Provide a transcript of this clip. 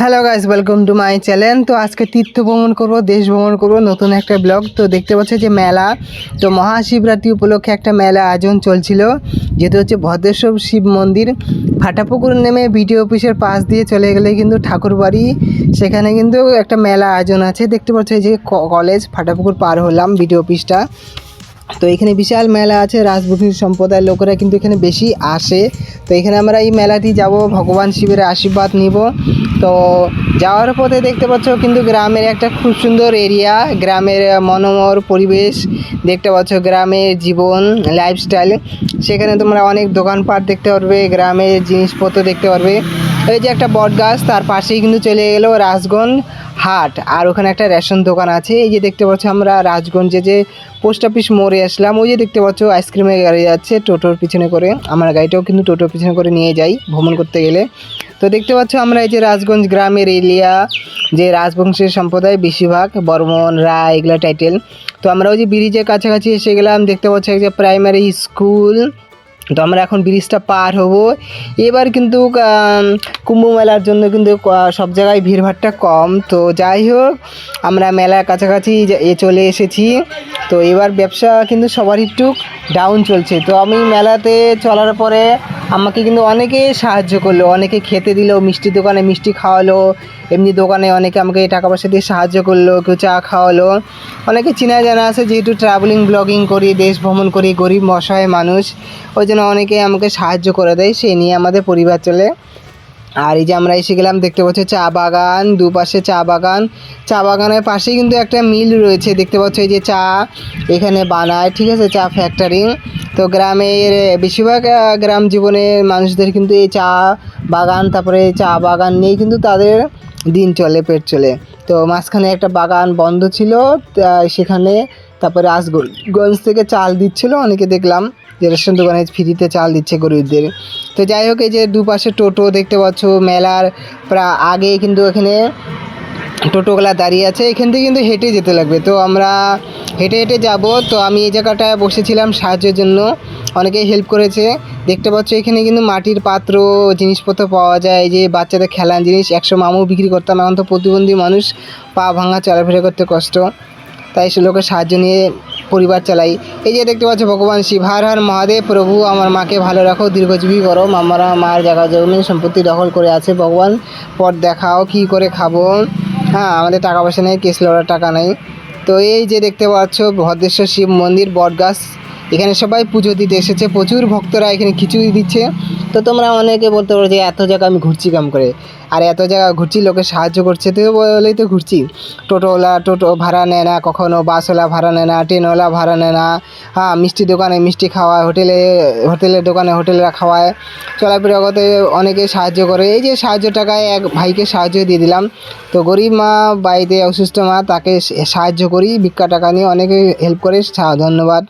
Hello guys welcome to my channel তো আজকে তীর্থ ভ্রমণ করব, দেশ ভ্রমণ করব, নতুন একটা ব্লগ তো দেখতে পাচ্ছ যে মেলা। তো মহাশিবরাত্রি উপলক্ষে একটা মেলা আয়োজন চলছিল, যেটা হচ্ছে ভদ্রেশ্বর শিব মন্দির। ফাটাপুকুর নেমে বিডিও অফিসের পাশ দিয়ে চলে গেলে কিন্তু ঠাকুরবাড়ি সেখানে কিন্তু একটা মেলা আয়োজন আছে। দেখতে পাচ্ছ যে কলেজ, ফাটাপুকুর পার হলাম বিডিও অফিসটা তো এখানে বিশাল মেলা আছে, রাজবংশী সম্প্রদায়ের লোকেরা কিন্তু এখানে বেশি আসে। তো এখানে আমরা এই মেলাটি যাব, ভগবান শিবের আশীর্বাদ নিব। তো যাওয়ার পথে দেখতে পাচ্ছ কিন্তু গ্রামের একটা খুব সুন্দর এরিয়া, গ্রামের মনোমর পরিবেশ। দেখতে পাচ্ছ গ্রামের জীবন লাইফস্টাইল সেখানে তোমরা অনেক দোকানপাট দেখতে পারবে, গ্রামের জিনিসপত্র দেখতে পারবে। এই যে একটা বট গাছ তার পাশেই কিন্তু চলে গেলো রাজগঞ্জ। হাট, আর ওখানে একটা রেশন দোকান আছে। এই যে দেখতে পাচ্ছ আমরা রাজগঞ্জে যে পোস্ট অফিস মোড়ে আসলাম, ওই যে দেখতে পাচ্ছ আইসক্রিমের গাড়ি যাচ্ছে টোটোর পিছনে করে। আমার গাড়িটাও কিন্তু টোটোর পিছনে করে নিয়ে যাই ভ্রমণ করতে গেলে। তো দেখতে পাচ্ছ আমরা এই যে রাজগঞ্জ গ্রামের এরিয়া, যে রাজবংশের সম্প্রদায় বেশিরভাগ, বর্মন, রায়, এগুলো টাইটেল তো আমরা ওই যে ব্রিজের কাছাকাছি এসে গেলাম, দেখতে পাচ্ছ যে প্রাইমারি স্কুল তো আমরা এখন ব্রিজটা পার হব। এবার কিন্তু কুম্ভ মেলার জন্য কিন্তু সব জায়গায় ভিড়ভাড়টা কম। তো যাই হোক, আমরা মেলার কাছাকাছি এ চলে এসেছি। তো এবার ব্যবসা কিন্তু সবারই একটু ডাউন চলছে। তো আমি মেলাতে চলার পরে আমাকে কিন্তু অনেকে সাহায্য করল, অনেকে খেতে দিল মিষ্টি দোকানে মিষ্টি খাওয়ালো, এমনি দোকানে অনেকে আমাকে টাকা পয়সা দিয়ে সাহায্য করল, কেউ চা খাওয়ালো। অনেকে চেনা জানা আছে, যেহেতু ট্রাভেলিং ব্লগিং করি, দেশ ভ্রমণ করি, গরিব অসহায় মানুষ, ওই জন্য অনেকে আমাকে সাহায্য করে দেয় সেই নিয়ে আমাদের পরিবার চলে। আর এই যে আমরা এসে গেলাম, দেখতে পাচ্ছ চা বাগান, দুপাশে চা বাগান। চা বাগানের পাশেই কিন্তু একটা মিল রয়েছে, দেখতে পাচ্ছ এই যে চা এখানে বানায়, ঠিক আছে? চা ফ্যাক্টরি তো গ্রামের, বেশিরভাগ গ্রাম জীবনের মানুষদের কিন্তু এই চা বাগান, তারপরে চা বাগান নিয়ে কিন্তু তাদের দিন চলে, পেট চলে। তো মাঝখানে একটা বাগান বন্ধ ছিল সেখানে তারপরে রাজগঞ্জ থেকে চাল দিচ্ছিল, অনেকে দেখলাম। যে রেশন দোকানে ফ্রিতে চাল দিচ্ছে গরিবদের তো যাই হোক, এই যে দুপাশে টোটো দেখতে পাচ্ছ, মেলার প্রায় আগে কিন্তু এখানে টোটোগুলা দাঁড়িয়ে আছে। এখান থেকে কিন্তু হেঁটে যেতে লাগবে। তো আমরা হেঁটে হেঁটে যাব। তো আমি এই জায়গাটায় বসেছিলাম সাহায্যের জন্য। অনেকেই হেল্প করেছে। দেখতে পাচ্ছ, এখানে কিন্তু মাটির পাত্র, জিনিসপত্র পাওয়া যায়। যে বাচ্চাদের খেলার জিনিস, একশো মামু বিক্রি করতাম। এখন তো প্রতিবন্ধী মানুষ পা ভাঙা, চলাফেরা করতে কষ্ট। তাই সে লোকের সাহায্য নিয়ে পরিবার চালাই। এই যে দেখতে পাচ্ছ ভগবান শিব, হার হার মহাদেব, প্রভু আমার মাকে ভালো রাখো, দীর্ঘজীবী করো আমরা মায়ের জায়গা জমি সম্পত্তি দখল করে আছে, ভগবান। পর দেখাও, কি করে খাব? হ্যাঁ আমাদের টাকা পয়সা নেই, কেস লড়ার টাকা নেই। তো এই যে দেখতে পাচ্ছ ভদ্রেশ্বর শিব মন্দির, বটগাছ। এখানে সবাই পুজো দিতে এসেছে, প্রচুর ভক্তরা এখানে খিচুড়ি দিচ্ছে। তো তোমরা অনেকে বলতে পারো যে এত জায়গা আমি ঘুরছি কাম করে। আর এত জায়গা ঘুরছি, লোকে সাহায্য করছে, তো বলেই তো ঘুরছি। টোটোওয়ালা, টোটো ভাড়া নেয় না, কখনো বাসওয়ালা ভাড়া নেয় না, ট্রেনওয়ালা ভাড়া নেয় না। হ্যাঁ মিষ্টি দোকানে মিষ্টি খাওয়ায়, হোটেলে, হোটেলের দোকানে হোটেলরা খাওয়ায়। চলাফেরা করতে অনেকে সাহায্য করে। এই যে সাহায্য টাকায় এক ভাইকে সাহায্য দিয়ে দিলাম। তো গরিব মা, বাড়িতে অসুস্থ মা, তাকে সাহায্য করি, ভিক্ষা টাকা নিয়ে অনেকে হেল্প করে ধন্যবাদ।